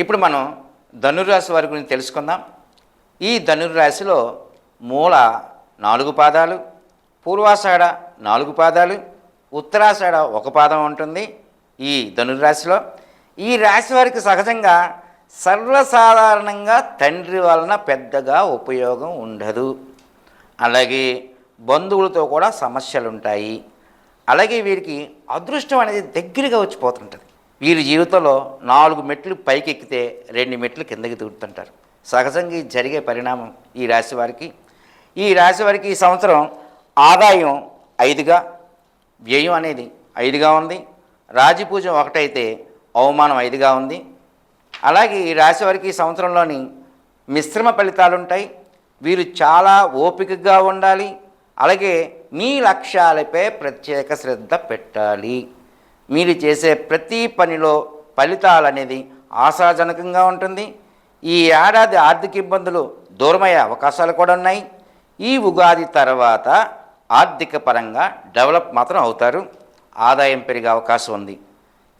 ఇప్పుడు మనం ధనుర్రాశి వారి గురించి తెలుసుకుందాం. ఈ ధనుర్రాశిలో మూల నాలుగు పాదాలు పూర్వాషాఢ నాలుగు పాదాలు ఉత్తరాషాఢ ఒక పాదం ఉంటుంది ఈ ధనుర్రాశిలో. ఈ రాశి వారికి సహజంగా సర్వసాధారణంగా తండ్రి వలన పెద్దగా ఉపయోగం ఉండదు. అలాగే బంధువులతో కూడా సమస్యలు ఉంటాయి అలాగే వీరికి అదృష్టం అనేది దగ్గరగా వచ్చిపోతుంటుంది. వీరి జీవితంలో నాలుగు మెట్లు పైకి ఎక్కితే రెండు మెట్లు కిందకి దిగుతుంటారు. సహజంగా జరిగే పరిణామం ఈ రాశి వారికి. ఈ రాశి వారికి ఈ సంవత్సరం ఆదాయం ఐదుగా వ్యయం అనేది ఐదుగా ఉంది. రాజపూజం ఒకటైతే అవమానం ఐదుగా ఉంది. అలాగే ఈ రాశి వారికి ఈ సంవత్సరంలోని మిశ్రమ ఫలితాలు ఉంటాయి. వీరు చాలా ఓపికగా ఉండాలి. అలాగే మీ లక్ష్యాలపై ప్రత్యేక శ్రద్ధ పెట్టాలి. మీరు చేసే ప్రతి పనిలో ఫలితాలు అనేది ఆశాజనకంగా ఉంటుంది. ఈ ఏడాది ఆర్థిక ఇబ్బందులు దూరమయ్యే అవకాశాలు కూడా ఉన్నాయి. ఈ ఉగాది తర్వాత ఆర్థిక పరంగా డెవలప్ మాత్రం అవుతారు. ఆదాయం పెరిగే అవకాశం ఉంది.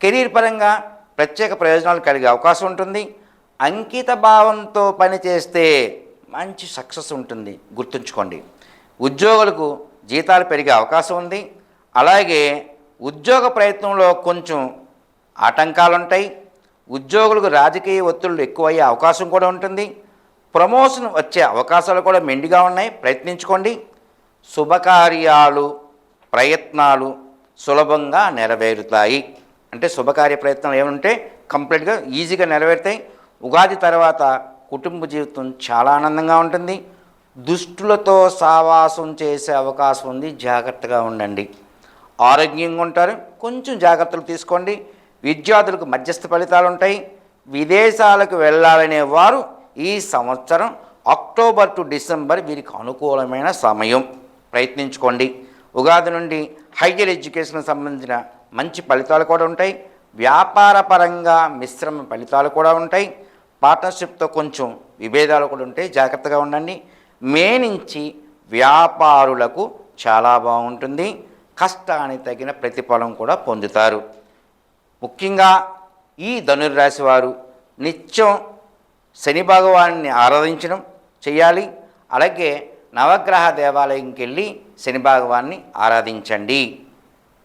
కెరీర్ పరంగా ప్రత్యేక ప్రయోజనాలు కలిగే అవకాశం ఉంటుంది. అంకిత భావంతో పనిచేస్తే మంచి సక్సెస్ ఉంటుంది. గుర్తుంచుకోండి. ఉద్యోగులకు జీతాలు పెరిగే అవకాశం ఉంది. అలాగే ఉద్యోగ ప్రయత్నంలో కొంచెం ఆటంకాలుంటాయి. ఉద్యోగులకు రాజకీయ ఒత్తిళ్ళు ఎక్కువయ్యే అవకాశం కూడా ఉంటుంది. ప్రమోషన్ వచ్చే అవకాశాలు కూడా మెండుగా ఉన్నాయి. ప్రయత్నించుకోండి. శుభకార్యాలు ప్రయత్నాలు సులభంగా నెరవేరుతాయి. అంటే శుభకార్య ప్రయత్నాలు ఏమంటే కంప్లీట్గా ఈజీగా నెరవేరుతాయి. ఉగాది తర్వాత కుటుంబ జీవితం చాలా ఆనందంగా ఉంటుంది. దుష్టులతో సావాసం చేసే అవకాశం ఉంది. జాగ్రత్తగా ఉండండి. ఆరోగ్యంగా ఉంటారు. కొంచెం జాగ్రత్తలు తీసుకోండి. విద్యార్థులకు మధ్యస్థ ఫలితాలు ఉంటాయి విదేశాలకు వెళ్ళాలనే వారు ఈ సంవత్సరం అక్టోబర్ టు డిసెంబర్ వీరికి అనుకూలమైన సమయం. ప్రయత్నించుకోండి. ఉగాది నుండి హైయర్ ఎడ్యుకేషన్కి సంబంధించిన మంచి ఫలితాలు కూడా ఉంటాయి. వ్యాపార పరంగా మిశ్రమ ఫలితాలు కూడా ఉంటాయి. పార్ట్నర్షిప్తో కొంచెం విభేదాలు కూడా ఉంటాయి. జాగ్రత్తగా ఉండండి. మే నుంచి వ్యాపారులకు చాలా బాగుంటుంది. కష్టానికి తగిన ప్రతిఫలం కూడా పొందుతారు. ముఖ్యంగా ఈ ధనుర్రాశి వారు నిత్యం శని భగవాన్ని ఆరాధించడం చేయాలి. అలాగే నవగ్రహ దేవాలయంకి వెళ్ళి శని భగవాన్ని ఆరాధించండి.